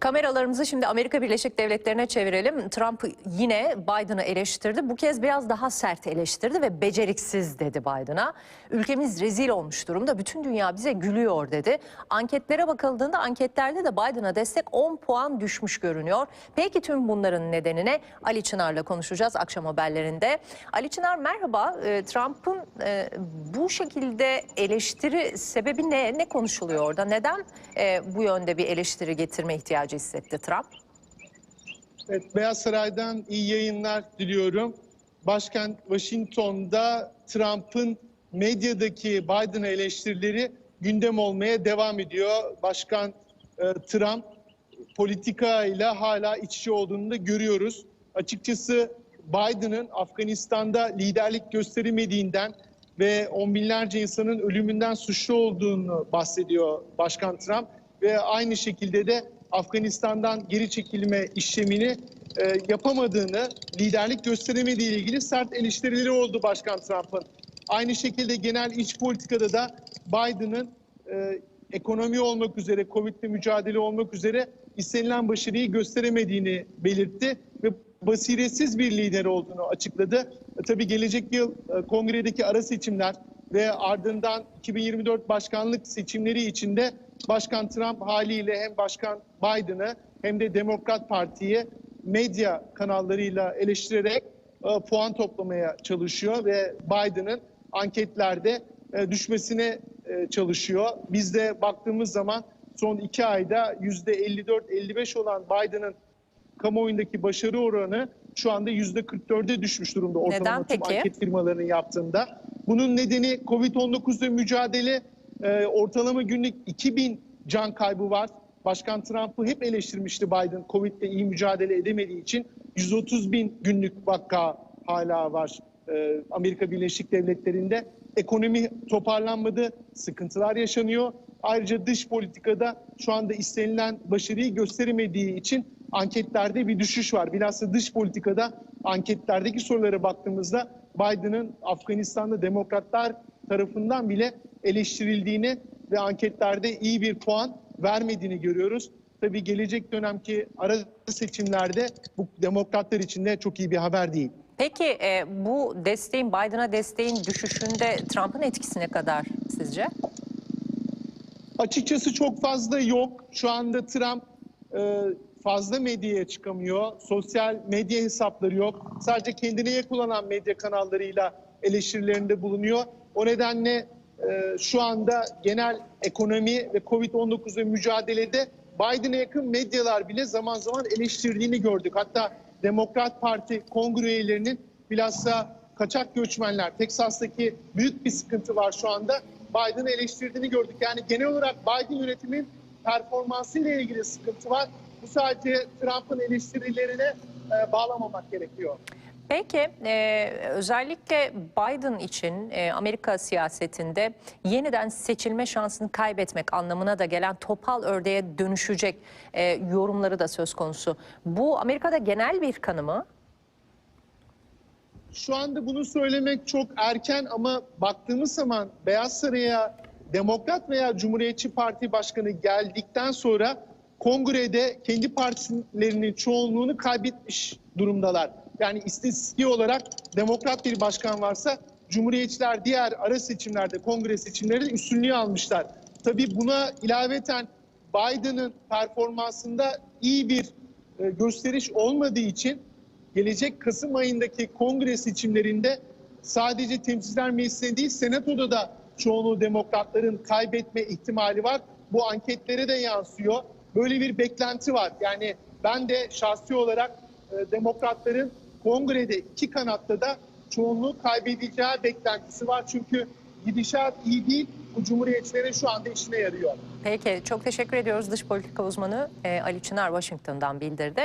Kameralarımızı şimdi Amerika Birleşik Devletleri'ne çevirelim. Trump yine Biden'ı eleştirdi. Bu kez biraz daha sert eleştirdi ve beceriksiz dedi Biden'a. Ülkemiz rezil olmuş durumda. Bütün dünya bize gülüyor dedi. Anketlere bakıldığında anketlerde de Biden'a destek 10 puan düşmüş görünüyor. Peki tüm bunların nedenine Ali Çınar'la konuşacağız akşam haberlerinde. Ali Çınar merhaba. Ee, Trump'ın e, bu şekilde eleştiri sebebi ne? Ne konuşuluyor orada? Neden e, bu yönde bir eleştiri getirme ihtiyacı hissetti Trump? Evet, Beyaz Saray'dan iyi yayınlar diliyorum. Başkent Washington'da Trump'ın medyadaki Biden'a eleştirileri gündem olmaya devam ediyor. Başkan e, Trump politikayla hala iç içe olduğunu da görüyoruz. Açıkçası Biden'ın Afganistan'da liderlik gösteremediğinden ve on binlerce insanın ölümünden suçlu olduğunu bahsediyor Başkan Trump ve aynı şekilde de Afganistan'dan geri çekilme işlemini e, yapamadığını, liderlik gösteremediği ile ilgili sert eleştirileri oldu Başkan Trump'ın. Aynı şekilde genel iç politikada da Biden'ın e, ekonomi olmak üzere, Covid'le mücadele olmak üzere istenilen başarıyı gösteremediğini belirtti ve basiretsiz bir lider olduğunu açıkladı. E, tabii gelecek yıl e, kongredeki ara seçimler ve ardından 2024 başkanlık seçimleri içinde Başkan Trump haliyle hem Başkan Biden'ı hem de Demokrat Parti'yi medya kanallarıyla eleştirerek e, puan toplamaya çalışıyor ve Biden'ın anketlerde e, düşmesine e, çalışıyor. Biz de baktığımız zaman son iki ayda %54-55 olan Biden'ın kamuoyundaki başarı oranı şu anda %44'e düşmüş durumda ortalama tüm peki? anket firmalarının yaptığında. Bunun nedeni Covid-19'la mücadele e, ortalama günlük 2000 can kaybı var. Başkan Trump'ı hep eleştirmişti Biden Covid'le iyi mücadele edemediği için. 130 bin günlük vaka hala var e, Amerika Birleşik Devletleri'nde. Ekonomi toparlanmadı, sıkıntılar yaşanıyor. Ayrıca dış politikada şu anda istenilen başarıyı gösteremediği için anketlerde bir düşüş var. Bilhassa dış politikada anketlerdeki sorulara baktığımızda Biden'ın Afganistan'da demokratlar tarafından bile eleştirildiğini ve anketlerde iyi bir puan vermediğini görüyoruz. Tabii gelecek dönemki ara seçimlerde bu demokratlar için de çok iyi bir haber değil. Peki e, bu desteğin Biden'a desteğin düşüşünde Trump'ın etkisi ne kadar sizce? Açıkçası çok fazla yok. Şu anda Trump e, fazla medyaya çıkamıyor. Sosyal medya hesapları yok. Sadece kendine yakalanan medya kanallarıyla eleştirilerinde bulunuyor. O nedenle e, şu anda genel ekonomi ve Covid-19 mücadelede Biden'a yakın medyalar bile zaman zaman eleştirdiğini gördük. Hatta Demokrat Parti kongre üyelerinin bilhassa kaçak göçmenler, Teksas'taki büyük bir sıkıntı var şu anda. Biden'ı eleştirdiğini gördük. Yani genel olarak Biden yönetimin performansıyla ilgili sıkıntı var. Bu sadece Trump'ın eleştirilerine e, bağlamamak gerekiyor. Peki e, özellikle Biden için e, Amerika siyasetinde yeniden seçilme şansını kaybetmek anlamına da gelen topal ördeğe dönüşecek e, yorumları da söz konusu. Bu Amerika'da genel bir kanı mı? Şu anda bunu söylemek çok erken ama baktığımız zaman Beyaz Saray'a Demokrat veya Cumhuriyetçi Parti Başkanı geldikten sonra kongrede kendi partilerinin çoğunluğunu kaybetmiş durumdalar. Yani istatistiki olarak demokrat bir başkan varsa Cumhuriyetçiler diğer ara seçimlerde, kongre seçimlerinde üstünlüğü almışlar. Tabii buna ilaveten Biden'ın performansında iyi bir e, gösteriş olmadığı için gelecek Kasım ayındaki kongre seçimlerinde sadece temsilciler meclisinde değil senatoda da çoğunluğu demokratların kaybetme ihtimali var. Bu anketlere de yansıyor. Böyle bir beklenti var. Yani ben de şahsi olarak e, demokratların kongrede iki kanatta da çoğunluğu kaybedeceği beklentisi var. Çünkü gidişat iyi değil. Bu cumhuriyetçilerin şu anda işine yarıyor. Peki çok teşekkür ediyoruz dış politika uzmanı e, Ali Çınar Washington'dan bildirdi.